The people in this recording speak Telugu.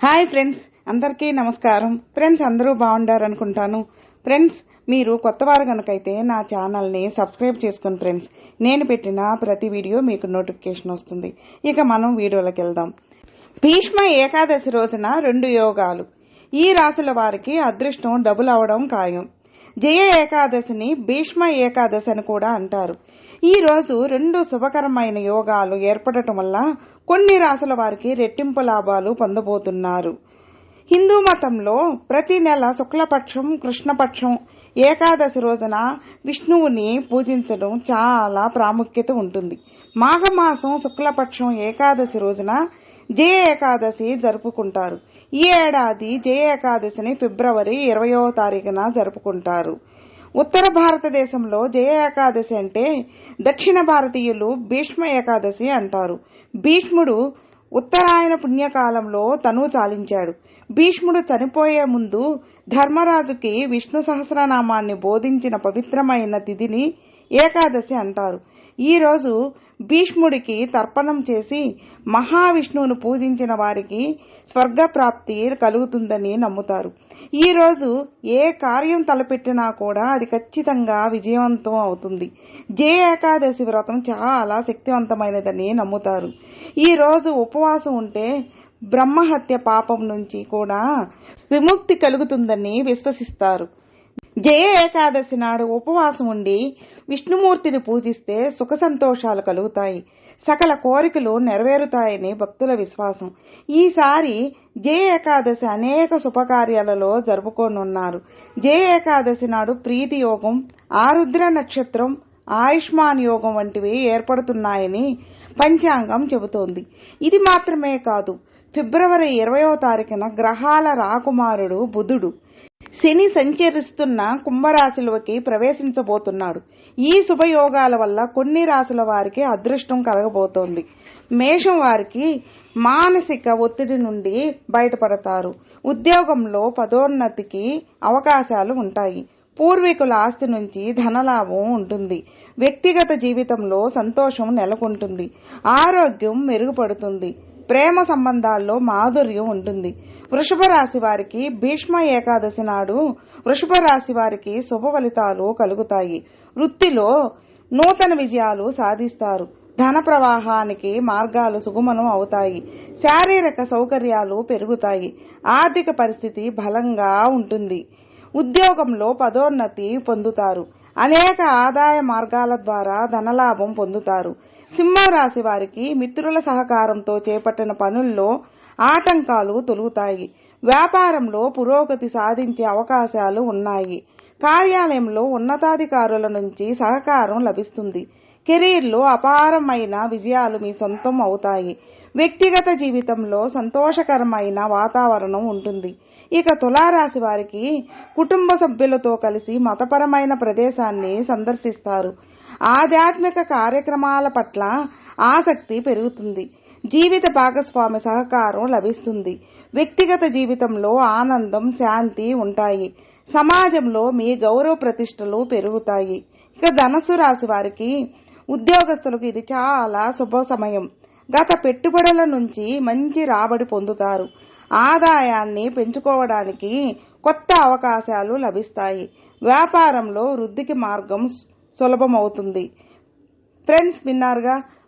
హాయ్ ఫ్రెండ్స్ అందరికీ నమస్కారం. ఫ్రెండ్స్ అందరూ బాగుండారు అనుకుంటాను ఫ్రెండ్స్ మీరు కొత్త వారు కనుకైతే నా ఛానల్ని సబ్స్క్రైబ్ చేసుకుని ఫ్రెండ్స్ నేను పెట్టిన ప్రతి వీడియో మీకు నోటిఫికేషన్ వస్తుంది. ఇక మనం వీడియోలోకి వెళ్దాం. భీష్మ ఏకాదశి రోజున రెండు యోగాలు. ఈ రాశుల వారికి అదృష్టం డబుల్ అవడం ఖాయం. జయ ఏకాదశిని భీష్మ ఏకాదశి అని కూడా అంటారు. ఈ రోజు రెండు శుభకరమైన యోగాలు ఏర్పడటం వల్ల కొన్ని రాసుల వారికి రెట్టింపు లాభాలు పొందబోతున్నారు. హిందూ మతంలో ప్రతి నెల శుక్లపక్షం కృష్ణపక్షం ఏకాదశి రోజున విష్ణువుని పూజించడం చాలా ప్రాముఖ్యత ఉంటుంది. మాఘమాసం శుక్లపక్షం ఏకాదశి రోజున జయ ఏకాదశి జరుపుకుంటారు. ఈ ఏడాది జయ ఏకాదశిని ఫిబ్రవరి ఇరవయో తారీఖున జరుపుకుంటారు. ఉత్తర భారతదేశంలో జయ ఏకాదశి అంటే దక్షిణ భారతీయులు భీష్మ ఏకాదశి అంటారు. భీష్ముడు ఉత్తరాయణ పుణ్యకాలంలో తను చాలించాడు. భీష్ముడు చనిపోయే ముందు ధర్మరాజుకి విష్ణు సహస్రనామాన్ని బోధించిన పవిత్రమైన తిథిని ఏకాదశి అంటారు. ఈరోజు భీష్ముడికి తర్పణం చేసి మహావిష్ణువును పూజించిన వారికి స్వర్గప్రాప్తి కలుగుతుందని నమ్ముతారు. ఈరోజు ఏ కార్యం తలపెట్టినా కూడా అది ఖచ్చితంగా విజయవంతం అవుతుంది. జే ఏకాదశి వ్రతం చాలా శక్తివంతమైనదని నమ్ముతారు. ఈ రోజు ఉపవాసం ఉంటే బ్రహ్మహత్య పాపం నుంచి కూడా విముక్తి కలుగుతుందని విశ్వసిస్తారు. జయ ఏకాదశి నాడు ఉపవాసం ఉండి విష్ణుమూర్తిని పూజిస్తే సుఖ సంతోషాలు కలుగుతాయి. సకల కోరికలు నెరవేరుతాయని భక్తుల విశ్వాసం. ఈసారి జయ ఏకాదశి అనేక శుభకార్యాలలో జరుపుకోనున్నారు. జయ ఏకాదశి నాడు ప్రీతి యోగం ఆరుద్ర నక్షత్రం ఆయుష్మాన్ యోగం వంటివి ఏర్పడుతున్నాయని పంచాంగం చెబుతోంది. ఇది మాత్రమే కాదు ఫిబ్రవరి ఇరవయో తారీఖున గ్రహాల రాకుమారుడు బుధుడు. శని సంచరిస్తున్న కుంభరాశిలోకి ప్రవేశించబోతున్నాడు. ఈ శుభయోగాల వల్ల కొన్ని రాశుల వారికి అదృష్టం కలగబోతోంది. మేషం వారికి మానసిక ఒత్తిడి నుండి బయటపడతారు. ఉద్యోగంలో పదోన్నతికి అవకాశాలు ఉంటాయి. పూర్వీకుల ఆస్తి నుంచి ధనలాభం ఉంటుంది. వ్యక్తిగత జీవితంలో సంతోషం నెలకొంటుంది. ఆరోగ్యం మెరుగుపడుతుంది. ప్రేమ సంబంధాల్లో మాధుర్యం ఉంటుంది. వృషభ రాశి వారికి భీష్మ ఏకాదశి నాడు వృషభ రాశి వారికి శుభ ఫలితాలు కలుగుతాయి. వృత్తిలో నూతన విజయాలు సాధిస్తారు. ధన ప్రవాహానికి మార్గాలు సుగమనం అవుతాయి. శారీరక సౌకర్యాలు పెరుగుతాయి. ఆర్థిక పరిస్థితి బలంగా ఉంటుంది. ఉద్యోగంలో పదోన్నతి పొందుతారు. అనేక ఆదాయ మార్గాల ద్వారా ధనలాభం పొందుతారు. సింహరాశి వారికి మిత్రుల సహకారంతో చేపట్టిన పనుల్లో ఆటంకాలు తొలుగుతాయి. వ్యాపారంలో పురోగతి సాధించే అవకాశాలు ఉన్నాయి. కార్యాలయంలో ఉన్నతాధికారుల నుంచి సహకారం లభిస్తుంది. కెరీర్లో అపారమైన విజయాలు మీ సొంతం అవుతాయి. వ్యక్తిగత జీవితంలో సంతోషకరమైన వాతావరణం ఉంటుంది. ఇక తులారాశి వారికి కుటుంబ సభ్యులతో కలిసి మతపరమైన ప్రదేశాన్ని సందర్శిస్తారు. ఆధ్యాత్మిక కార్యక్రమాల పట్ల ఆసక్తి పెరుగుతుంది. జీవిత భాగస్వామి సహకారం లభిస్తుంది. వ్యక్తిగత జీవితంలో ఆనందం శాంతి ఉంటాయి. సమాజంలో మీ గౌరవ ప్రతిష్టలు పెరుగుతాయి. ఇక ధనస్సు రాశి వారికి ఉద్యోగస్తులకు ఇది చాలా శుభ సమయం గత పెట్టుబడుల నుంచి మంచి రాబడి పొందుతారు. ఆదాయాన్ని పెంచుకోవడానికి కొత్త అవకాశాలు లభిస్తాయి. వ్యాపారంలో వృద్ధికి మార్గం సులభమవుతుంది. ఫ్రెండ్స్ విన్నారుగా?